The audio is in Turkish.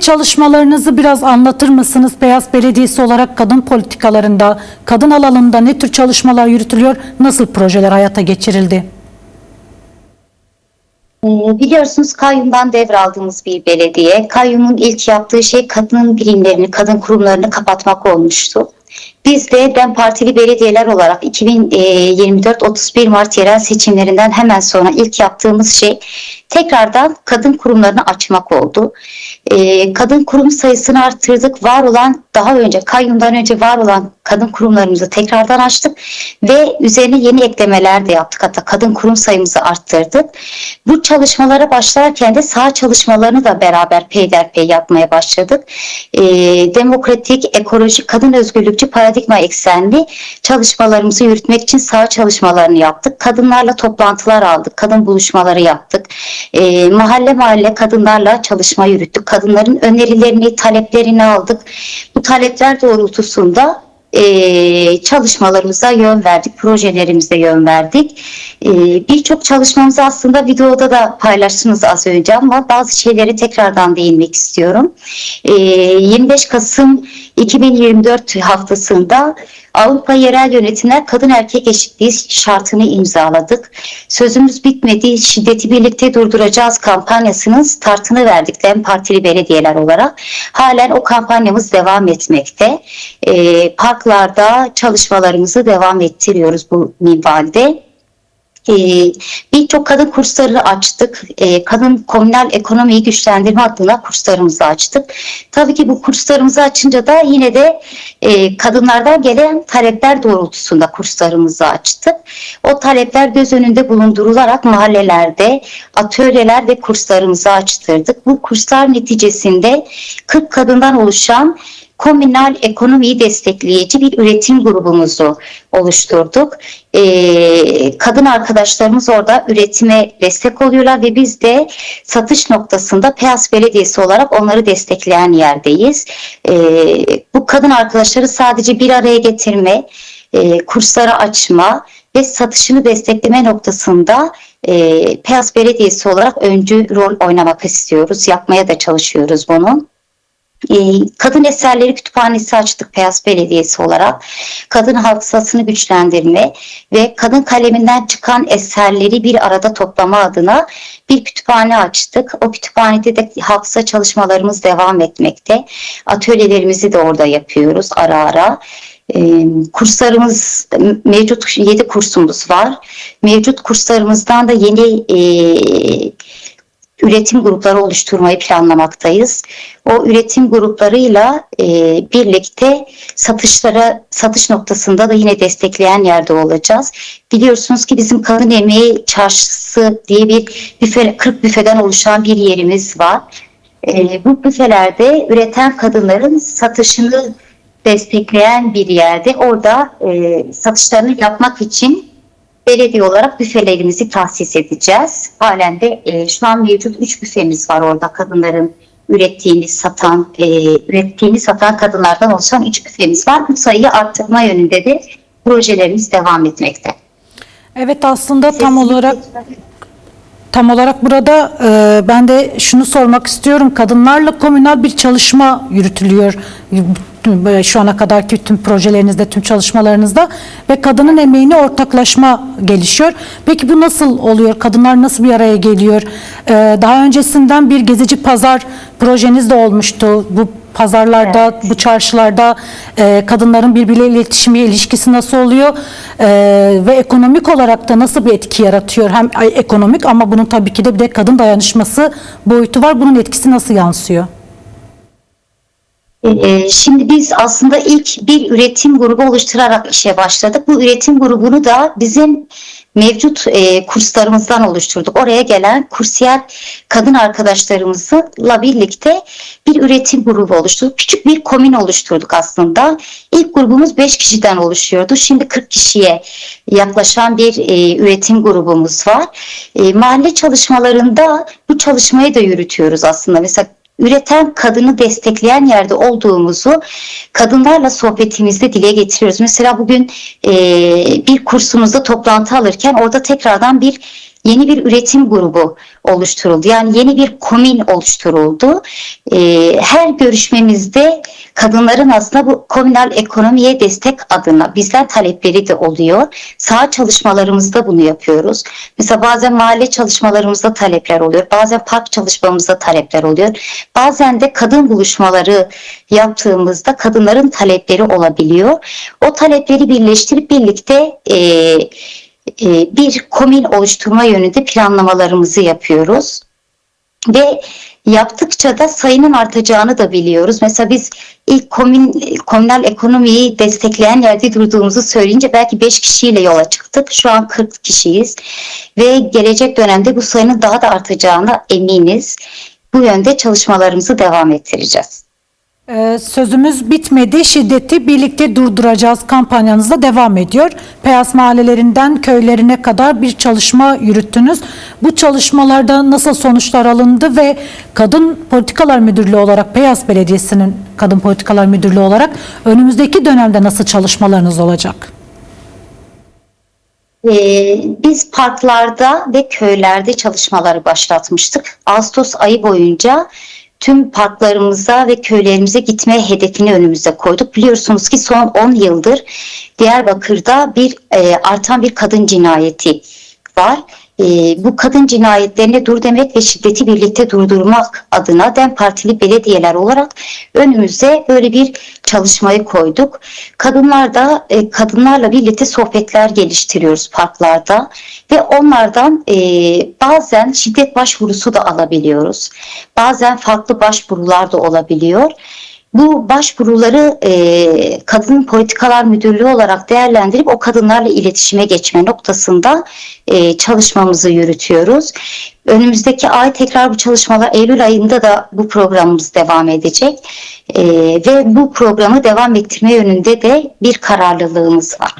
Çalışmalarınızı biraz anlatır mısınız? Beyaz Belediyesi olarak kadın politikalarında, kadın alanında ne tür çalışmalar yürütülüyor? Nasıl projeler hayata geçirildi? Ee, Biliyorsunuz kayyumdan devraldığımız bir belediye. Kayyumun ilk yaptığı şey kadın birimlerini, kadın kurumlarını kapatmak olmuştu. Biz de DEM Partili belediyeler olarak 2024-31 Mart yerel seçimlerinden hemen sonra ilk yaptığımız şey tekrardan kadın kurumlarını açmak oldu. Ee, Kadın kurum sayısını arttırdık. Var olan daha önce kayyumdan önce var olan kadın kurumlarımızı tekrardan açtık ve üzerine yeni eklemeler de yaptık. Hatta kadın kurum sayımızı arttırdık. Bu çalışmalara başlarken de saha çalışmalarını da beraber peyderpey yapmaya başladık. Ee, demokratik, ekolojik, kadın özgürlükçü paradigma eksenli çalışmalarımızı yürütmek için saha çalışmalarını yaptık. Kadınlarla toplantılar aldık, kadın buluşmaları yaptık. Ee, mahalle mahalle kadınlarla çalışma yürüttük. Kadınların önerilerini, taleplerini aldık. Bu talepler doğrultusunda e, çalışmalarımıza yön verdik, projelerimize yön verdik. E, Birçok çalışmamızı aslında videoda da paylaştınız az önce ama bazı şeyleri tekrardan değinmek istiyorum. E, 25 Kasım 2024 haftasında Avrupa Yerel Yönetimler Kadın Erkek Eşitliği şartını imzaladık. Sözümüz bitmedi, şiddeti birlikte durduracağız kampanyasının startını verdik DEM Partili belediyeler olarak. Halen o kampanyamız devam etmekte. Ee, parklarda çalışmalarımızı devam ettiriyoruz bu minvalde. Ee, Birçok kadın kursları açtık. Ee, kadın komünal ekonomiyi güçlendirme adına kurslarımızı açtık. Tabii ki bu kurslarımızı açınca da yine de e, kadınlardan gelen talepler doğrultusunda kurslarımızı açtık. O talepler göz önünde bulundurularak mahallelerde atölyeler ve kurslarımızı açtırdık. Bu kurslar neticesinde 40 kadından oluşan komünal ekonomiyi destekleyici bir üretim grubumuzu oluşturduk. Ee, kadın arkadaşlarımız orada üretime destek oluyorlar ve biz de satış noktasında Peyas Belediyesi olarak onları destekleyen yerdeyiz. Ee, bu kadın arkadaşları sadece bir araya getirme, e, kursları açma ve satışını destekleme noktasında e, Peyas Belediyesi olarak öncü rol oynamak istiyoruz. Yapmaya da çalışıyoruz bunu. Ee, Kadın Eserleri Kütüphanesi açtık Peyas Belediyesi olarak. Kadın hafızasını güçlendirme ve kadın kaleminden çıkan eserleri bir arada toplama adına bir kütüphane açtık. O kütüphanede de hafıza çalışmalarımız devam etmekte. Atölyelerimizi de orada yapıyoruz ara ara. Ee, kurslarımız mevcut 7 kursumuz var. Mevcut kurslarımızdan da yeni e, üretim grupları oluşturmayı planlamaktayız. O üretim gruplarıyla e, birlikte satışlara satış noktasında da yine destekleyen yerde olacağız. Biliyorsunuz ki bizim kadın emeği çarşısı diye bir büfe, 40 büfeden oluşan bir yerimiz var. E, bu büfelerde üreten kadınların satışını destekleyen bir yerde orada e, satışlarını yapmak için belediye olarak büfelerimizi tahsis edeceğiz. Halen de e, şu an mevcut 3 büfemiz var orada kadınların ürettiğini satan, e, ürettiğini satan kadınlardan oluşan 3 büfemiz var. Bu sayıyı arttırma yönünde de projelerimiz devam etmekte. Evet aslında tam olarak Tam olarak burada e, ben de şunu sormak istiyorum. Kadınlarla komünal bir çalışma yürütülüyor. Tüm- Şu ana kadarki tüm projelerinizde, tüm çalışmalarınızda ve kadının emeğine ortaklaşma gelişiyor. Peki bu nasıl oluyor? Kadınlar nasıl bir araya geliyor? E, daha öncesinden bir gezici pazar projeniz de olmuştu. Bu pazarlarda, bu çarşılarda e, kadınların birbiriyle iletişimi, ilişkisi nasıl oluyor E, ve ekonomik olarak da nasıl bir etki yaratıyor? Hem ekonomik ama bunun tabii ki de bir de kadın dayanışması boyutu var. Bunun etkisi nasıl yansıyor? Ee, Şimdi biz aslında ilk bir üretim grubu oluşturarak işe başladık. Bu üretim grubunu da bizim mevcut e, kurslarımızdan oluşturduk. Oraya gelen kursiyer kadın arkadaşlarımızla birlikte bir üretim grubu oluşturduk. Küçük bir komün oluşturduk aslında. İlk grubumuz 5 kişiden oluşuyordu. Şimdi 40 kişiye yaklaşan bir e, üretim grubumuz var. E, mahalle çalışmalarında bu çalışmayı da yürütüyoruz aslında. Mesela üreten kadını destekleyen yerde olduğumuzu kadınlarla sohbetimizde dile getiriyoruz. Mesela bugün e, bir kursumuzda toplantı alırken orada tekrardan bir yeni bir üretim grubu oluşturuldu. Yani yeni bir komin oluşturuldu. E, her görüşmemizde kadınların aslında bu komünal ekonomiye destek adına bizden talepleri de oluyor. Saha çalışmalarımızda bunu yapıyoruz. Mesela bazen mahalle çalışmalarımızda talepler oluyor. Bazen park çalışmamızda talepler oluyor. Bazen de kadın buluşmaları yaptığımızda kadınların talepleri olabiliyor. O talepleri birleştirip birlikte e, e, bir komün oluşturma yönünde planlamalarımızı yapıyoruz. Ve yaptıkça da sayının artacağını da biliyoruz. Mesela biz ilk komün, komünal ekonomiyi destekleyen yerde durduğumuzu söyleyince belki 5 kişiyle yola çıktık. Şu an 40 kişiyiz. Ve gelecek dönemde bu sayının daha da artacağına eminiz. Bu yönde çalışmalarımızı devam ettireceğiz. Sözümüz bitmedi. Şiddeti birlikte durduracağız kampanyanızda devam ediyor. Peyas mahallelerinden köylerine kadar bir çalışma yürüttünüz. Bu çalışmalarda nasıl sonuçlar alındı ve Kadın Politikalar Müdürlüğü olarak Peyas Belediyesi'nin Kadın Politikalar Müdürlüğü olarak önümüzdeki dönemde nasıl çalışmalarınız olacak? Ee, biz parklarda ve köylerde çalışmaları başlatmıştık. Ağustos ayı boyunca tüm parklarımıza ve köylerimize gitme hedefini önümüze koyduk. Biliyorsunuz ki son 10 yıldır Diyarbakır'da bir e, artan bir kadın cinayeti var. E, bu kadın cinayetlerine dur demek ve şiddeti birlikte durdurmak adına DEM Partili belediyeler olarak önümüze böyle bir çalışmayı koyduk. Kadınlar da e, kadınlarla birlikte sohbetler geliştiriyoruz parklarda ve onlardan e, bazen şiddet başvurusu da alabiliyoruz. Bazen farklı başvurular da olabiliyor. Bu başvuruları e, Kadın Politikalar Müdürlüğü olarak değerlendirip o kadınlarla iletişime geçme noktasında e, çalışmamızı yürütüyoruz. Önümüzdeki ay tekrar bu çalışmalar Eylül ayında da bu programımız devam edecek E, ve bu programı devam ettirme yönünde de bir kararlılığımız var.